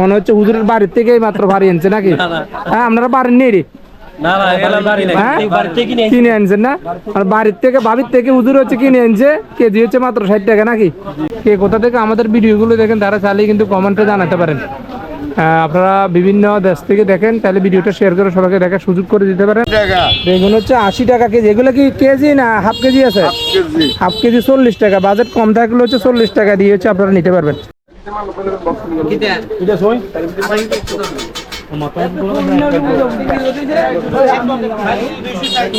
মনে হচ্ছে হুজুরের বাড়ির থেকেই মাত্র বাড়ি আনছে নাকি? হ্যাঁ আপনারা বাড়ির নেই হ্যাঁ? কিনে আনছেন না? আর বাড়ির থেকে বাড়ির থেকে হুজুর হচ্ছে কিনে আনছে। কেজি হচ্ছে মাত্র ষাট টাকা নাকি? কে কোথা থেকে আমাদের ভিডিওগুলো দেখেন তারা চাইলে কিন্তু কমেন্টে জানাতে পারেন। আপনারা বিভিন্ন দেশ থেকে দেখেন তাহলে ভিডিওটা শেয়ার করে সবাইকে দেখার সুযোগ করে দিতে পারেন। টাকা। বেগুন হচ্ছে আশি টাকা কেজি। এগুলো কি কেজি না হাফ কেজি আছে? হাফ কেজি চল্লিশ টাকা। বাজেট কম থাকলে হচ্ছে চল্লিশ টাকা দিয়ে হচ্ছে আপনারা নিতে পারবেন।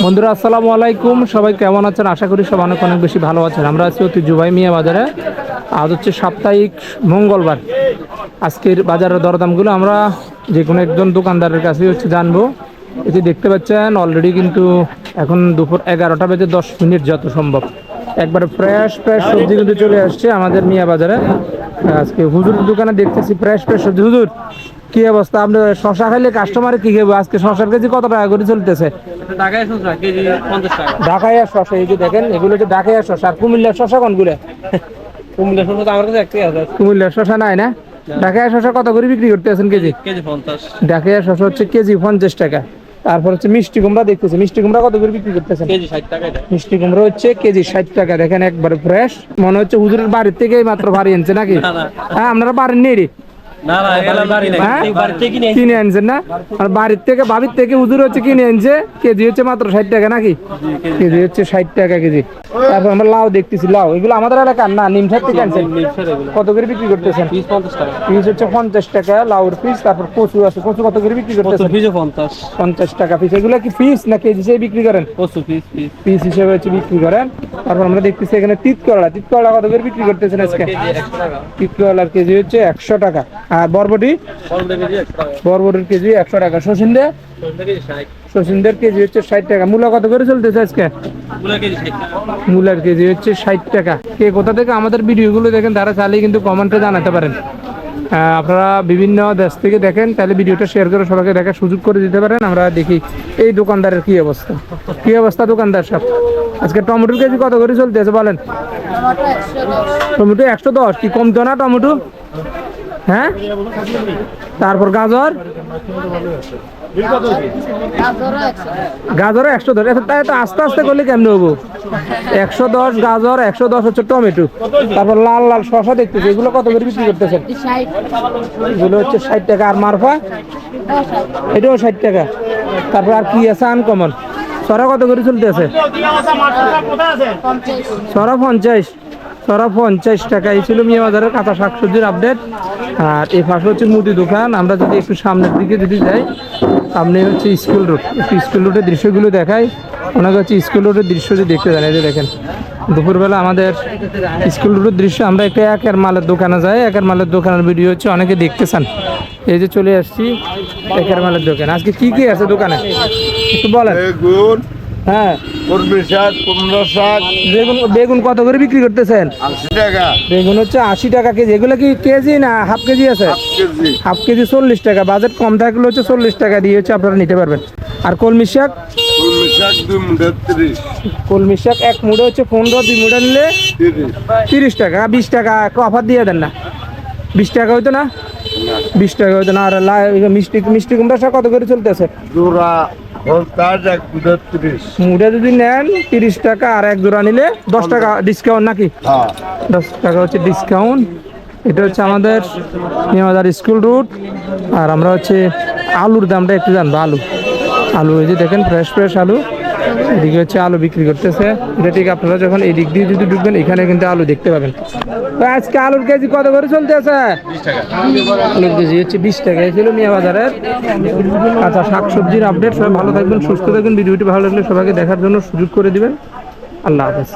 বন্ধুরা আসসালামু আলাইকুম। সবাই কেমন আছেন? আশা করি সব অনেক অনেক বেশি ভালো আছেন। আমরা আছি অতি জুবাই মিয়া বাজারে। আজ হচ্ছে সাপ্তাহিক মঙ্গলবার। আজকের বাজারের দরদামগুলো আমরা যে কোনো একজন দোকানদারের কাছে হচ্ছে জানব। এটি দেখতে পাচ্ছেন অলরেডি কিন্তু এখন দুপুর এগারোটা বেজে দশ মিনিট যত সম্ভব। একবার ফ্রেশ ফ্রেশ সবজি কিন্তু চলে আসছে আমাদের মিয়া বাজারে। আজকে হুজুর দোকানে দেখতেছি ফ্রেশ ফ্রেশ সবজি। হুজুর কি অবস্থা? আপনি শশা খাইলে কাস্টমারে কি খাব আজকে শশার কেজি কত টাকা করে চলতেছে? ঢাকায় ঢাকাইয়া শশা এই যে দেখেন এগুলো হচ্ছে ঢাকাইয়া শশা আর কুমিল্লার শশা কোনগুলো? কুমিল্লা শুনছ আমার কাছে একটাই আছে। কুমিল্লার শশা নাই না? ঢাকাইয়া শশা কত করে বিক্রি করতে আছেন কেজি? কেজি পঞ্চাশ। ঢাকাইয়া শশা হচ্ছে কেজি পঞ্চাশ টাকা। তারপর হচ্ছে মিষ্টি কুমড়া দেখতেছি। মিষ্টি কুমড়া কত করে বিক্রি করতেছেন? কেজি ষাট টাকা মিষ্টি কুমড়া হচ্ছে কেজি ষাট টাকা। দেখেন একবার ফ্রেশ মনে হচ্ছে হুজুরের বাড়ির থেকেই মাত্র বাড়ি আনছে নাকি। হ্যাঁ আপনারা বাড়ি নাই কিনে কিনে আনছেন না? আর বাড়ির থেকে বাড়ির থেকে হুজুর হচ্ছে কিনে আনছে। কেজি হচ্ছে মাত্র ষাট টাকা নাকি? কেজি হচ্ছে ষাট টাকা কেজি। তারপর আমরা লাউ দেখতেছি লাউ। এগুলো আমাদের এলাকার না নিমসার থেকে আনছেন? কত করে বিক্রি করতেছেন? পিস পঞ্চাশ টাকা। হচ্ছে পঞ্চাশ টাকা লাউর পিস। তারপর কচু আছে। কচু কত করে বিক্রি করতেছেন? পঞ্চাশ। টাকা পিস। এগুলো কি পিস না কেজি হিসেবে বিক্রি করেন? কচু পিস পিস। হিসেবে হচ্ছে বিক্রি করেন। তারপর আমরা দেখতেছি এখানে তিত করলা। তিত করলা কত করে বিক্রি করতেছেন আজকে? তিত করলার কেজি হচ্ছে একশো টাকা। আর বরবটি? বরবটির কেজি একশো টাকা। শশিন্দে পনেরো কেজি হচ্ছে ষাট টাকা। মূলা কত করে চলতেছে আজকে? মূলার কেজি হচ্ছে ষাট টাকা। কে কোথা থেকে আমাদের ভিডিওগুলো দেখেন তারা চাইলে কিন্তু কমেন্টে জানাতে পারেন। আপনারা বিভিন্ন দেশ থেকে দেখেন তাহলে ভিডিওটা শেয়ার করে সবাইকে দেখার সুযোগ করে দিতে পারেন। আমরা দেখি এই দোকানদারের কি অবস্থা। কি অবস্থা দোকানদার সব আজকে টমেটোর কেজি কত করে চলতেছে বলেন? টমেটো একশো দশ কি কমতো না টমেটো? হ্যাঁ? তারপর গাজর? গাজর একশো দশ। তাই তো আস্তে আস্তে করলে কেমন হব? একশো দশ গাজর, একশো দশ হচ্ছে টমেটো। তারপর লাল লাল শশা দেখতেছি। এগুলো কত করে বিক্রি করতেছেন? এগুলো হচ্ছে ষাট টাকা। আর মারফা? এটাও ষাট টাকা। তারপর আর কি আছে? আনকমন। সরা কত করে চলতেছে? সরা পঞ্চাশ। সরা পঞ্চাশ টাকা। এই ছিল মিয়া বাজারের কাঁচা শাকসবজির আপডেট আর এই পাশে হচ্ছে মুদি দোকান। আমরা যদি একটু সামনের দিকে যদি যাই সামনে হচ্ছে স্কুল রোড একটু স্কুল রোডের দৃশ্যগুলো দেখাই। ওনাকে হচ্ছে স্কুল রোডের দৃশ্য যদি দেখতে জানাই যে দেখেন দুপুরবেলা আমাদের স্কুল রোডের দৃশ্য আমরা একটা একের মালের দোকানে যাই। একের মালের দোকানের ভিডিও হচ্ছে অনেকে দেখতে চান। এই যে চলে আসছি একের মালের দোকান। আজকে কি কি আছে দোকানে? একটু বলেন। হ্যাঁ। বেগুন বেগুন কত করে বিক্রি করতেছেন? বেগুন হচ্ছে আশি টাকা কেজি। এগুলো কি কেজি না হাফ কেজি আছে? Half KG. চল্লিশ টাকা। বাজেট কম থাকলে হচ্ছে চল্লিশ টাকা দিয়ে হচ্ছে আপনারা নিতে পারবেন। আর কলমি শাক? কলমি শাক এক মুড়ে হচ্ছে পনেরো দুই মুড়ে নিলে তিরিশ। টাকা। বিশ টাকা একটু অফার দিয়ে দেন না। বিশ টাকা হইতো না? বিশ টাকা হইতো না। আর মিষ্টি মিষ্টি কুমড়া শাক কত করে চলতেছে? জোড়া মুড়ে যদি নেন তিরিশ টাকা আর এক জোড়া নিলে দশ টাকা ডিসকাউন্ট নাকি? হ্যাঁ। দশ টাকা হচ্ছে ডিসকাউন্ট এটা হচ্ছে আমাদের স্কুল রুট আর আমরা হচ্ছে আলুর দামটা একটু জানব আলু। আলু এই যে দেখেন ফ্রেশ ফ্রেশ আলু। এদিকে হচ্ছে আলু বিক্রি করতেছে। এটা ঠিক আপনারা যখন এই দিক দিয়ে যদি ঢুকবেন, এখানে কিন্তু আলু দেখতে পাবেন। তো আজকে আলুর কেজি কত করে চলতেছে? আলুর কেজি হচ্ছে বিশ টাকা। ছিল মিয়া বাজারের। আচ্ছা শাক সবজির আপডেট সবাই ভালো থাকবেন, সুস্থ থাকবেন। ভিডিওটি ভালো লাগলে সবাইকে দেখার জন্য সুযোগ করে দিবেন। আল্লাহ হাফেজ।